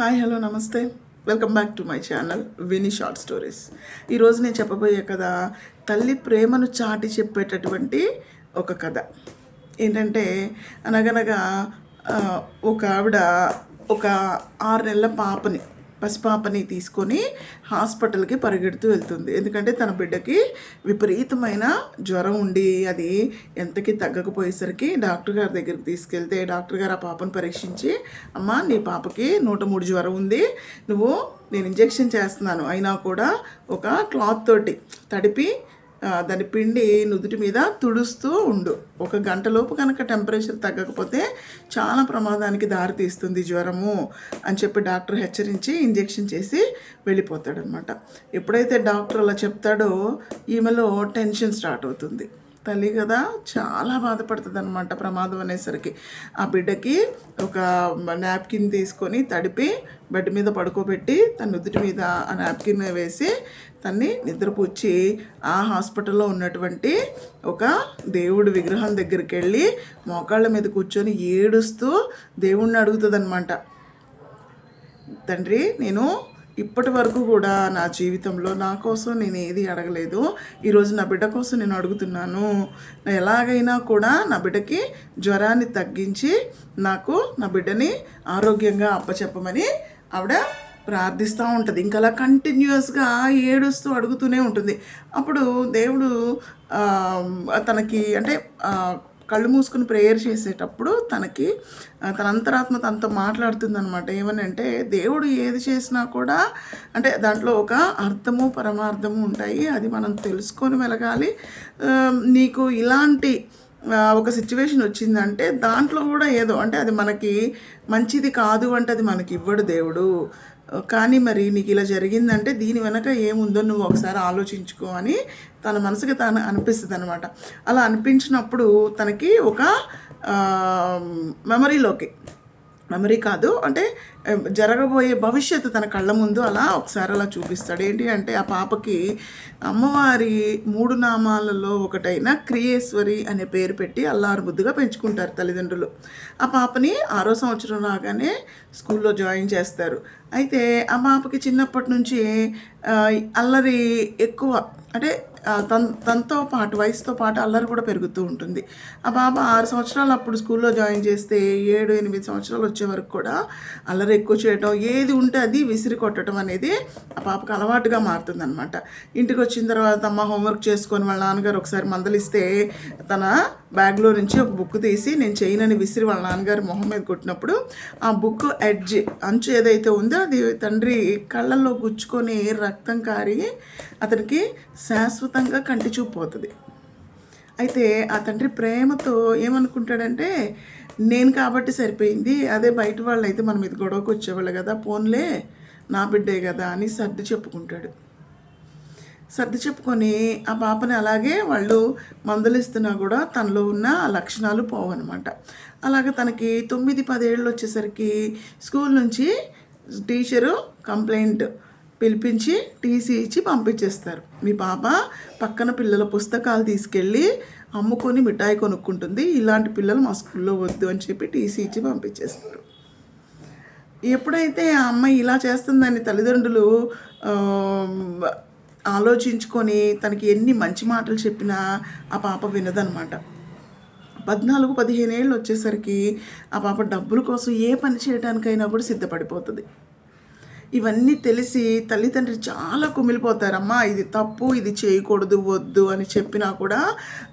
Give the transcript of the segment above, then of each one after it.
Hi hello నమస్తే. Welcome back to my channel విని short stories. ఈరోజు నేను చెప్పబోయే కథ తల్లి ప్రేమను చాటి చెప్పేటటువంటి ఒక కథ. ఏంటంటే అనగనగా ఒక ఆవిడ ఒక ఆరు నెలల పాపని పసిపాపని తీసుకొని హాస్పిటల్కి పరిగెడుతూ వెళ్తుంది. ఎందుకంటే తన బిడ్డకి విపరీతమైన జ్వరం ఉండి అది ఎంతకి తగ్గకపోయేసరికి డాక్టర్ గారి దగ్గరికి తీసుకెళ్తే డాక్టర్ గారు ఆ పాపను పరీక్షించి అమ్మ నీ పాపకి నూట మూడు జ్వరం ఉంది. నువ్వు నేను ఇంజెక్షన్ చేస్తున్నాను. అయినా కూడా ఒక క్లాత్ తోటి తడిపి దాని పిండి నుదుటి మీద తుడుస్తూ ఉండు. ఒక గంటలోపు కనుక టెంపరేచర్ తగ్గకపోతే చాలా ప్రమాదానికి దారితీస్తుంది జ్వరము అని చెప్పి డాక్టర్ హెచ్చరించి ఇంజెక్షన్ చేసి వెళ్ళిపోతాడనమాట ఎప్పుడైతే డాక్టర్ అలా చెప్తాడో ఈమెలో టెన్షన్ స్టార్ట్ అవుతుంది. తల్లి కదా చాలా బాధపడుతుంది అనమాట ప్రమాదం అనేసరికి. ఆ బిడ్డకి ఒక నాప్కిన్ తీసుకొని తడిపి బెడ్ మీద పడుకోబెట్టి తన నుదుటి మీద ఆ నాప్కిన్ వేసి తన్ని నిద్రపుచ్చి ఆ హాస్పిటల్లో ఉన్నటువంటి ఒక దేవుడి విగ్రహం దగ్గరికి వెళ్ళి మోకాళ్ళ మీద కూర్చొని ఏడుస్తూ దేవుణ్ణి అడుగుతుంది తండ్రి నేను ఇప్పటి వరకు కూడా నా జీవితంలో నా కోసం నేను ఏది అడగలేదు. ఈరోజు నా బిడ్డ కోసం నేను అడుగుతున్నాను. ఎలాగైనా కూడా నా బిడ్డకి జ్వరాన్ని తగ్గించి నాకు నా బిడ్డని ఆరోగ్యంగా అప్పచెప్పమని ఆవిడ ప్రార్థిస్తూ ఉంటుంది. ఇంకా అలా కంటిన్యూస్గా ఏడుస్తూ అడుగుతూనే ఉంటుంది. అప్పుడు దేవుడు తనకి అంటే కళ్ళు మూసుకుని ప్రేయర్ చేసేటప్పుడు తనకి తన అంతరాత్మ తనతో మాట్లాడుతుందనమాట ఏమని అంటే దేవుడు ఏది చేసినా కూడా అంటే దాంట్లో ఒక అర్థము పరమార్థము ఉంటాయి. అది మనం తెలుసుకొని వెలగాలి. నీకు ఇలాంటి ఒక సిచ్యువేషన్ వచ్చిందంటే దాంట్లో కూడా ఏదో అంటే అది మనకి మంచిది కాదు అంటే అది మనకి ఇవ్వడు దేవుడు. కానీ మరి నీకు ఇలా జరిగిందంటే దీని వెనక ఏముందో నువ్వు ఒకసారి ఆలోచించుకో అని తన మనసుకి తాను అనిపిస్తుంది అనమాట అలా అనిపించినప్పుడు తనకి ఒక మెమరీలోకి మెమరీ కాదు. అంటే జరగబోయే భవిష్యత్తు తన కళ్ళ ముందు అలా ఒకసారి అలా చూపిస్తాడు. ఏంటి అంటే ఆ పాపకి అమ్మవారి మూడు నామాలలో ఒకటైన క్రియేశ్వరి అనే పేరు పెట్టి అల్లారు బుద్ధిగా పెంచుకుంటారు తల్లిదండ్రులు. ఆ పాపని ఆరో సంవత్సరం రాగానే స్కూల్లో జాయిన్ చేస్తారు. అయితే ఆ పాపకి చిన్నప్పటి నుంచి అల్లరి ఎక్కువ అంటే తన తనతో పాటు వయసుతో పాటు అల్లరి కూడా పెరుగుతూ ఉంటుంది. ఆ పాప ఆరు సంవత్సరాలు అప్పుడు స్కూల్లో జాయిన్ చేస్తే ఏడు ఎనిమిది సంవత్సరాలు వచ్చే వరకు కూడా అల్లరి ఎక్కువ చేయటం ఏది ఉంటే అది విసిరి కొట్టడం అనేది ఆ పాపకు అలవాటుగా మారుతుంది అనమాట ఇంటికి వచ్చిన తర్వాత అమ్మ హోంవర్క్ చేసుకొని వాళ్ళ నాన్నగారు ఒకసారి మందలిస్తే తన బ్యాగ్లో నుంచి ఒక బుక్ తీసి నేను చేయనని విసిరి వాళ్ళ నాన్నగారు మొహం మీద కొట్టినప్పుడు ఆ బుక్ ఎడ్జ్ అంచు ఏదైతే ఉందో అది తండ్రి కళ్ళల్లో గుచ్చుకొని రక్తం కారి అతనికి శాశ్వత శాశ్వతంగా కంటి చూపు పోతుంది. అయితే ఆ తండ్రి ప్రేమతో ఏమనుకుంటాడంటే నేను కాబట్టి సరిపోయింది అదే బయట వాళ్ళు అయితే మన మీద గొడవకు వచ్చేవాళ్ళు కదా పోన్లే నా బిడ్డే కదా అని సర్ది చెప్పుకుంటాడు. సర్ది చెప్పుకొని ఆ పాపని అలాగే వాళ్ళు మందలిస్తున్నా కూడా తనలో ఉన్న ఆ లక్షణాలు పోవన్నమాట. అలాగే తనకి తొమ్మిది పదేళ్ళు వచ్చేసరికి స్కూల్ నుంచి టీచరు కంప్లైంట్ పిలిపించి టీసీ ఇచ్చి పంపించేస్తారు. మీ పాప పక్కన పిల్లల పుస్తకాలు తీసుకెళ్ళి అమ్ముకొని మిఠాయి కొనుక్కుంటుంది. ఇలాంటి పిల్లలు మా స్కూల్లో వద్దు అని చెప్పి టీసీ ఇచ్చి పంపించేస్తారు. ఎప్పుడైతే ఆ అమ్మాయి ఇలా చేస్తుందని తల్లిదండ్రులు ఆలోచించుకొని తనకి ఎన్ని మంచి మాటలు చెప్పినా ఆ పాప వినదనమాట పద్నాలుగు పదిహేను ఏళ్ళు వచ్చేసరికి ఆ పాప డబ్బుల కోసం ఏ పని చేయడానికైనా కూడా సిద్ధపడిపోతుంది. ఇవన్నీ తెలిసి తల్లిదండ్రులు చాలా కుమిలిపోతారమ్మా ఇది తప్పు ఇది చేయకూడదు వద్దు అని చెప్పినా కూడా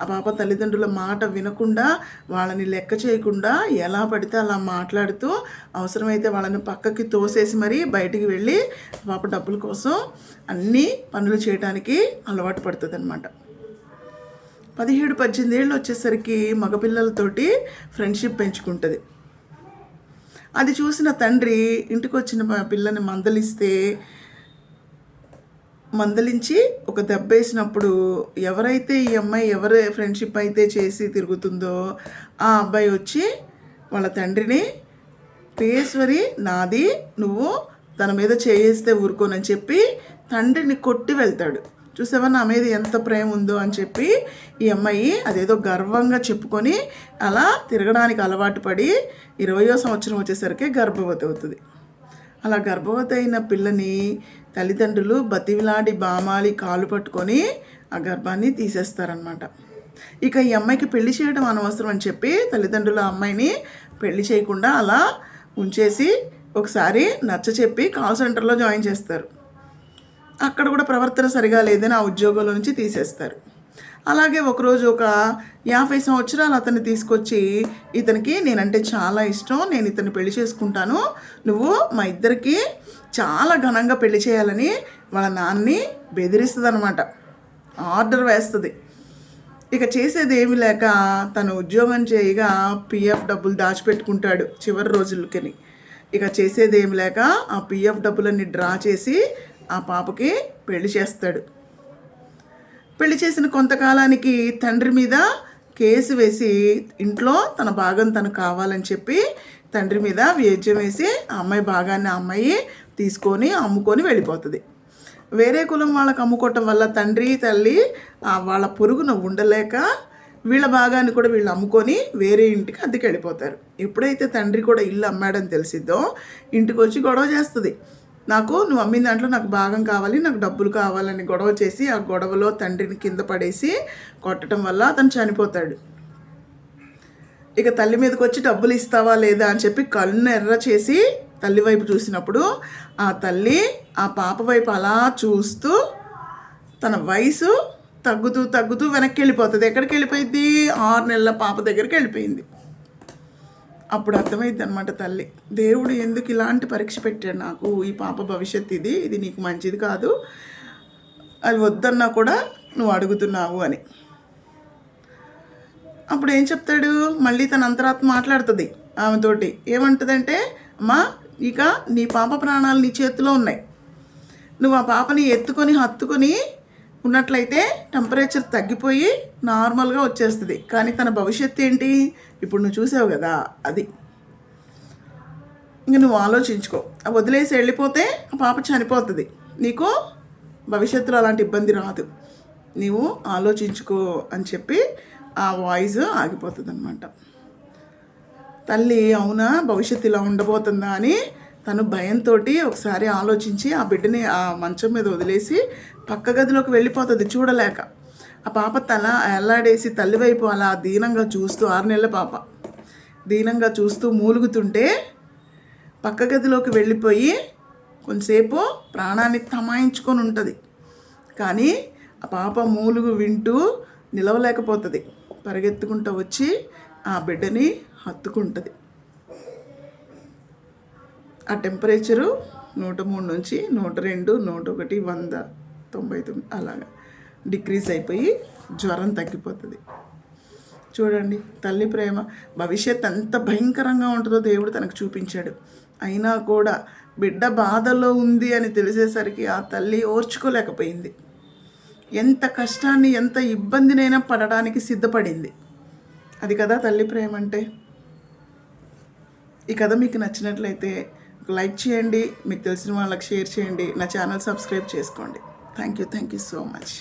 ఆ పాప తల్లిదండ్రుల మాట వినకుండా వాళ్ళని లెక్క చేయకుండా ఎలా పడితే అలా మాట్లాడుతూ అవసరమైతే వాళ్ళని పక్కకి తోసేసి మరీ బయటికి వెళ్ళి పాప డబ్బుల కోసం అన్ని పనులు చేయడానికి అలవాటు పడుతుంది అనమాట పదిహేడు పద్దెనిమిది ఏళ్ళు వచ్చేసరికి మగపిల్లలతోటి ఫ్రెండ్షిప్ పెంచుకుంటుంది. అది చూసిన తండ్రి ఇంటికి వచ్చిన పిల్లని మందలిస్తే మందలించి ఒక దెబ్బ వేసినప్పుడు ఎవరైతే ఈ అమ్మాయి ఎవరు ఫ్రెండ్షిప్ అయితే చేసి తిరుగుతుందో ఆ అబ్బాయి వచ్చి వాళ్ళ తండ్రిని పేశ్వరి నాది నువ్వు తన మీద చేయేస్తే ఊరుకోనని చెప్పి తండ్రిని కొట్టి వెళ్తాడు. చూసావా నా మీద ఎంత ప్రేమ ఉందో అని చెప్పి ఈ అమ్మాయి అదేదో గర్వంగా చెప్పుకొని అలా తిరగడానికి అలవాటు పడి ఇరవయో సంవత్సరం వచ్చేసరికి గర్భవతి అవుతుంది. అలా గర్భవతి అయిన పిల్లని తల్లిదండ్రులు బతివిలాడి బామాలి కాలు పట్టుకొని ఆ గర్భాన్ని తీసేస్తారనమాట ఇక ఈ అమ్మాయికి పెళ్ళి చేయడం అనవసరం అని చెప్పి తల్లిదండ్రులు ఆ అమ్మాయిని పెళ్ళి చేయకుండా అలా ఉంచేసి ఒకసారి నచ్చ చెప్పి కాల్ సెంటర్లో జాయిన్ చేస్తారు. అక్కడ కూడా ప్రవర్తన సరిగా లేదని ఆ ఉద్యోగంలో నుంచి తీసేస్తారు. అలాగే ఒకరోజు ఒక యాభై సంవత్సరాలు అతన్ని తీసుకొచ్చి ఇతనికి నేనంటే చాలా ఇష్టం నేను ఇతన్ని పెళ్ళి చేసుకుంటాను నువ్వు మా ఇద్దరికి చాలా ఘనంగా పెళ్ళి చేయాలని వాళ్ళ నాన్ని బెదిరిస్తుంది అనమాట ఆర్డర్ వేస్తుంది. ఇక చేసేది ఏమి లేక తను ఉద్యోగం చేయగా పిఎఫ్ డబ్బులు దాచిపెట్టుకుంటాడు చివరి రోజులకని. ఇక చేసేది ఏమి లేక ఆ పిఎఫ్ డబ్బులన్నీ డ్రా చేసి ఆ పాపకి పెళ్ళి చేస్తాడు. పెళ్ళి చేసిన కొంతకాలానికి తండ్రి మీద కేసు వేసి ఇంట్లో తన భాగం తను కావాలని చెప్పి తండ్రి మీద వ్యాజ్యం వేసి ఆ అమ్మాయి భాగాన్ని అమ్మాయి తీసుకొని అమ్ముకొని వెళ్ళిపోతుంది. వేరే కులం వాళ్ళకి అమ్ముకోవటం వల్ల తండ్రి తల్లి వాళ్ళ పొరుగున ఉండలేక వీళ్ళ భాగాన్ని కూడా వీళ్ళు అమ్ముకొని వేరే ఇంటికి అద్దెకి వెళ్ళిపోతారు ఎప్పుడైతే తండ్రి కూడా ఇల్లు అమ్మాడని తెలిసిద్దో ఇంటికి వచ్చి గొడవ చేస్తుంది. నాకు నువ్వు అమ్మిన దాంట్లో నాకు భాగం కావాలి నాకు డబ్బులు కావాలని గొడవ చేసి ఆ గొడవలో తండ్రిని కింద పడేసి కొట్టడం వల్ల అతను చనిపోతాడు. ఇక తల్లి మీదకి వచ్చి డబ్బులు ఇస్తావా లేదా అని చెప్పి కళ్ళు ఎర్ర చేసి తల్లి వైపు చూసినప్పుడు ఆ తల్లి ఆ పాప వైపు అలా చూస్తూ తన వయసు తగ్గుతూ తగ్గుతూ వెనక్కి వెళ్ళిపోతుంది. ఎక్కడికి వెళ్ళిపోయింది? ఆరు నెలల పాప దగ్గరికి వెళ్ళిపోయింది. అప్పుడు అర్థమైంది అనమాట తల్లి. దేవుడు ఎందుకు ఇలాంటి పరీక్ష పెట్టాడు నాకు? ఈ పాప భవిష్యత్ ఇది ఇది నీకు మంచిది కాదు. అది వద్దన్నా కూడా నువ్వు అడుగుతున్నావు అని. అప్పుడు ఏం చెప్తాడు? మళ్ళీ తన అంతరాత్మ మాట్లాడుతుంది ఆమెతోటి. ఏమంటుందంటే అమ్మా ఇక నీ పాప ప్రాణాలు నీ చేతిలో ఉన్నాయి. నువ్వు ఆ పాపని ఎత్తుకొని హత్తుకొని ఉన్నట్లయితే టెంపరేచర్ తగ్గిపోయి నార్మల్గా వచ్చేస్తుంది. కానీ తన భవిష్యత్తు ఏంటి? ఇప్పుడు నువ్వు చూసావు కదా అది. ఇంక నువ్వు ఆలోచించుకో. వదిలేసి వెళ్ళిపోతే ఆ పాప చనిపోతుంది. నీకు భవిష్యత్తులో అలాంటి ఇబ్బంది రాదు. నీవు ఆలోచించుకో అని చెప్పి ఆ వాయిస్ ఆగిపోతుంది అనమాట తల్లి అవునా? భవిష్యత్తు ఇలా ఉండబోతుందా అని తను భయంతో ఒకసారి ఆలోచించి ఆ బిడ్డని ఆ మంచం మీద వదిలేసి పక్క గదిలోకి వెళ్ళిపోతుంది చూడలేక. ఆ పాప తల ఎల్లాడేసి తల్లివైపు అలా దీనంగా చూస్తూ ఆరు నెలల పాప దీనంగా చూస్తూ మూలుగుతుంటే పక్క గదిలోకి వెళ్ళిపోయి కొంతసేపు ప్రాణాన్ని తమాయించుకొని ఉంటుంది. కానీ ఆ పాప మూలుగు వింటూ నిలవలేకపోతుంది. పరిగెత్తుకుంటూ వచ్చి ఆ బిడ్డని హత్తుకుంటుంది. ఆ టెంపరేచరు నూట మూడు నుంచి నూట రెండు నూట ఒకటి వంద తొంభై తొమ్మిది అలాగా. డిక్రీజ్ అయిపోయి జ్వరం తగ్గిపోతుంది. చూడండి తల్లి ప్రేమ. భవిష్యత్ ఎంత భయంకరంగా ఉంటుందో దేవుడు తనకు చూపించాడు. అయినా కూడా బిడ్డ బాధలో ఉంది అని తెలిసేసరికి ఆ తల్లి ఓర్చుకోలేకపోయింది. ఎంత కష్టాన్ని ఎంత ఇబ్బందినైనా పడడానికి సిద్ధపడింది. అది కదా తల్లి ప్రేమ అంటే. ఈ కథ మీకు నచ్చినట్లయితే లైక్ చేయండి మీకు తెలిసిన వాళ్ళకి షేర్ చేయండి నా ఛానల్ సబ్స్క్రైబ్ చేసుకోండి. Thank you thank you so much